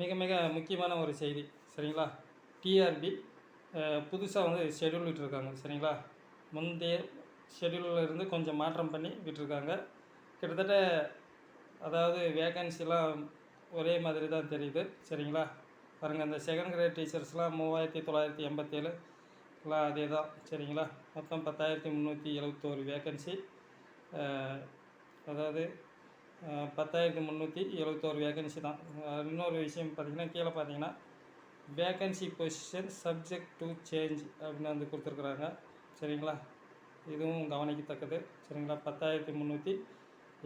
மிக மிக முக்கியமான ஒரு செய்தி சரிங்களா? டிஆர்பி புதுசாக வந்து ஷெட்யூல் விட்டுருக்காங்க சரிங்களா? முந்தைய ஷெட்யூலில் இருந்து கொஞ்சம் மாற்றம் பண்ணி விட்டுருக்காங்க. கிட்டத்தட்ட அதாவது வேகன்சிலாம் ஒரே மாதிரி தான் தெரியுது சரிங்களா? பாருங்கள் அந்த செகண்ட் கிரேட் டீச்சர்ஸ்லாம் மூவாயிரத்தி தொள்ளாயிரத்தி எண்பத்தேழு எல்லாம் அதே தான் சரிங்களா? மொத்தம் பத்தாயிரத்தி முந்நூற்றி எழுபத்தோரு வேகன்சி அதாவது பத்தாயிரத்தி முந்நூற்றி எழுபத்தோரு வேகன்சி தான். இன்னொரு விஷயம் பார்த்தீங்கன்னா கீழே பார்த்தீங்கன்னா vacancy position subject to change அப்படின்னு வந்து கொடுத்துருக்குறாங்க. சரிங்களா? இதுவும் கவனிக்கத்தக்கது. சரிங்களா? பத்தாயிரத்தி முந்நூற்றி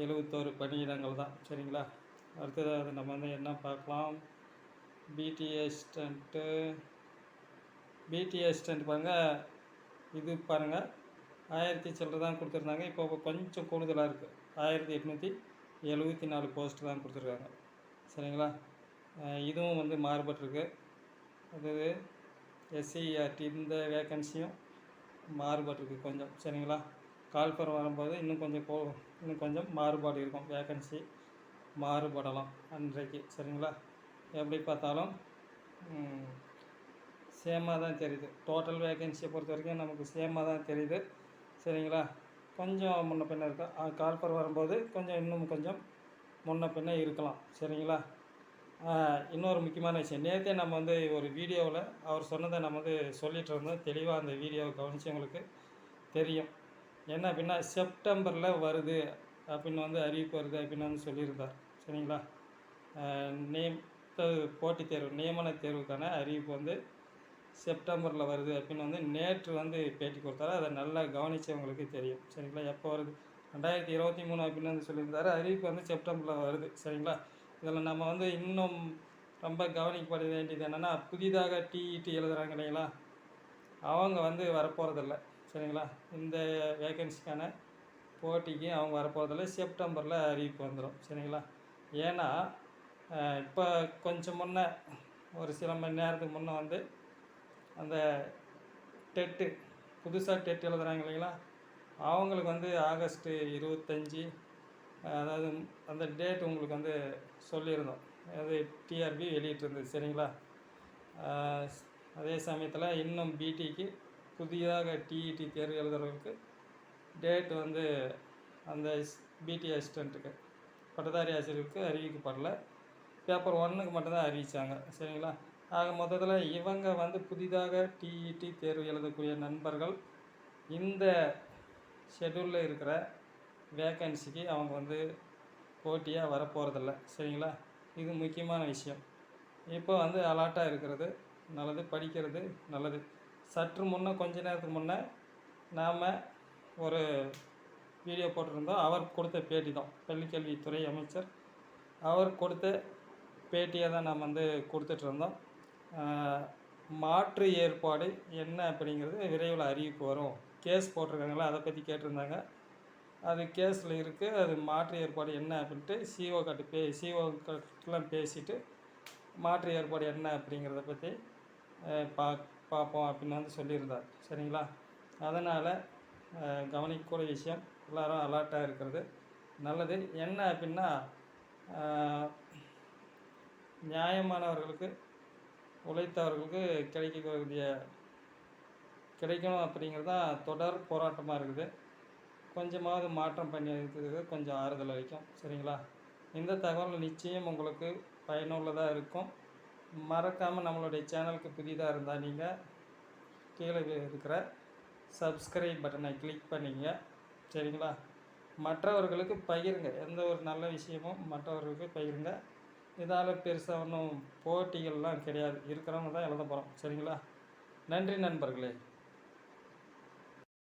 எழுபத்தோரு பணியிடங்கள் தான். சரிங்களா? அடுத்தது நம்ம வந்து என்ன பார்க்கலாம்? பிடி அசிஸ்டண்ட்டு பிடி அசிஸ்டண்ட் பாருங்கள் இது பாருங்கள் ஆயிரத்தி சில்லற தான் கொடுத்துருந்தாங்க. இப்போ கொஞ்சம் கூடுதலாக இருக்குது ஆயிரத்தி எட்நூற்றி எழுபத்தி நாலு போஸ்ட் தான் கொடுத்துருக்காங்க. சரிங்களா? இதுவும் வந்து மாறுபட்டிருக்கு. அது எஸ்சிஆர்டி இந்த வேக்கன்சியும் மாறுபட்டிருக்கு கொஞ்சம். சரிங்களா? கால்பர் வரும்போது இன்னும் கொஞ்சம் கோ இன்னும் கொஞ்சம் மாறுபாடு இருக்கும். வேக்கன்சி மாறுபடலாம் அன்றைக்கு. சரிங்களா? எப்படி பார்த்தாலும் சேமாக தான் தெரியுது. டோட்டல் வேக்கன்சியை பொறுத்த வரைக்கும் நமக்கு சேமாக தான் தெரியுது. சரிங்களா? கொஞ்சம் முன்ன பின்ன இருக்கும் கால்பர் வரும்போது கொஞ்சம் இன்னும் கொஞ்சம் முன்ன பின்ன இருக்கலாம். சரிங்களா? இன்னொரு முக்கியமான விஷயம். நேற்றே நம்ம வந்து ஒரு வீடியோவில் அவர் சொன்னதை நம்ம வந்து சொல்லிகிட்டு இருந்தோம். தெளிவாக அந்த வீடியோவை கவனிச்சவங்களுக்கு தெரியும். என்ன அப்படின்னா செப்டம்பரில் வருது அப்படின்னு வந்து அறிவிப்பு வருது அப்படின்னு வந்து சொல்லியிருந்தார். சரிங்களா? நேம் போட்டித் தேர்வு நியமன தேர்வுக்கான அறிவிப்பு வந்து செப்டம்பரில் வருது. அப்படின்னு வந்து நேற்று வந்து பேட்டி கொடுத்தாரு. அதை நல்லா கவனிச்சவங்களுக்கு தெரியும். சரிங்களா? எப்போ வருது? ரெண்டாயிரத்தி இருபத்தி மூணு அப்படின்னு வந்து சொல்லியிருந்தாரு. அறிவிப்பு வந்து செப்டம்பரில் வருது. சரிங்களா? இதில் நம்ம வந்து இன்னும் ரொம்ப கவனிக்கப்பட வேண்டியது என்னென்னா புதிதாக டிஇடி எழுதுகிறாங்க இல்லைங்களா? அவங்க வந்து வரப்போகிறதில்ல சரிங்களா? இந்த வேகன்சிக்கான போட்டிக்கு அவங்க வரப்போகிறதில்ல செப்டம்பரில் அறிவிப்பு வந்துடும் சரிங்களா? ஏன்னா இப்போ கொஞ்சம் முன்னே ஒரு சில மணி நேரத்துக்கு முன்னே வந்து அந்த டெட்டு புதுசாக டெட் எழுதுறாங்க இல்லைங்களா? அவங்களுக்கு வந்து ஆகஸ்ட்டு இருபத்தஞ்சி அதாவது அந்த டேட் உங்களுக்கு வந்து சொல்லியிருந்தோம். அது டிஆர்பி வெளியிட்டிருந்தது சரிங்களா? அதே சமயத்தில் இன்னும் பிடிக்கு புதிதாக டிஇடி தேர்வு எழுதுறவங்களுக்கு டேட் வந்து அந்த பிடி அசிஸ்டண்ட்டுக்கு பட்டதாரி ஆசிரியருக்கு அறிவிக்கப்படல. பேப்பர் ஒன்றுக்கு மட்டும்தான் அறிவித்தாங்க சரிங்களா? ஆக மொத்தத்தில் இவங்க வந்து புதிதாக டிஇடி தேர்வு எழுதக்கூடிய நண்பர்கள் இந்த ஷெட்யூலில் இருக்கிற வேக்கன்சிக்கு அவங்க வந்து போட்டியாக வரப்போகிறதில்ல சரிங்களா? இது முக்கியமான விஷயம். இப்போ வந்து அலாட்டாக இருக்கிறது. நல்லது. படிக்கிறது நல்லது. சற்று முன்னே கொஞ்ச நேரத்துக்கு முன்னே நாம் ஒரு வீடியோ போட்டிருந்தோம். அவர் கொடுத்த பேட்டி தான். பள்ளிக்கல்வித்துறை அமைச்சர். அவர் கொடுத்த பேட்டியை தான் நாம் வந்து கொடுத்துட்ருந்தோம் மாற்று ஏற்பாடு என்ன அப்படிங்கிறது விரைவில் அறிவிப்பு வரும். கேஸ் போட்டிருக்காங்களா? அதை பற்றி கேட்டிருந்தாங்க. அது கேஸில் இருக்குது அது மாற்று ஏற்பாடு என்ன அப்படின்ட்டு சிஓ கட்டு பே சிஓ கட்டெலாம் பேசிவிட்டு மாற்று ஏற்பாடு என்ன அப்படிங்கிறத பற்றி பா பார்ப்போம் அப்படின்னு வந்து சொல்லியிருந்தார். சரிங்களா? அதனால் கவனிக்கக்கூடிய விஷயம் எல்லாரும் அலர்ட்டாக இருக்கிறது நல்லது. என்ன அப்படின்னா நியாயமானவர்களுக்கு உழைத்தவர்களுக்கு கிடைக்கக்கூடிய கிடைக்கணும் அப்படிங்கிறது தான் தொடர் போராட்டமாக இருக்குது. கொஞ்சமாவது மாற்றம் பண்ணி இருக்கிறது கொஞ்சம் ஆறுதல் அளிக்கும். சரிங்களா? இந்த தகவல் நிச்சயம் உங்களுக்கு பயனுள்ளதாக இருக்கும். மறக்காமல் நம்மளுடைய சேனலுக்கு புதிதாக இருந்தால் நீங்கள் கீழே இருக்கிற சப்ஸ்கிரைப் பட்டனை கிளிக் பண்ணிங்க. சரிங்களா? மற்றவர்களுக்கு பகிருங்க. எந்த ஒரு நல்ல விஷயமும் மற்றவர்களுக்கு பகிருங்க. இதால் பெருசாக ஒன்றும் போட்டிகள்லாம் கிடையாது. இருக்கிறவங்க தான் எழுத போகிறோம் சரிங்களா? நன்றி நண்பர்களே.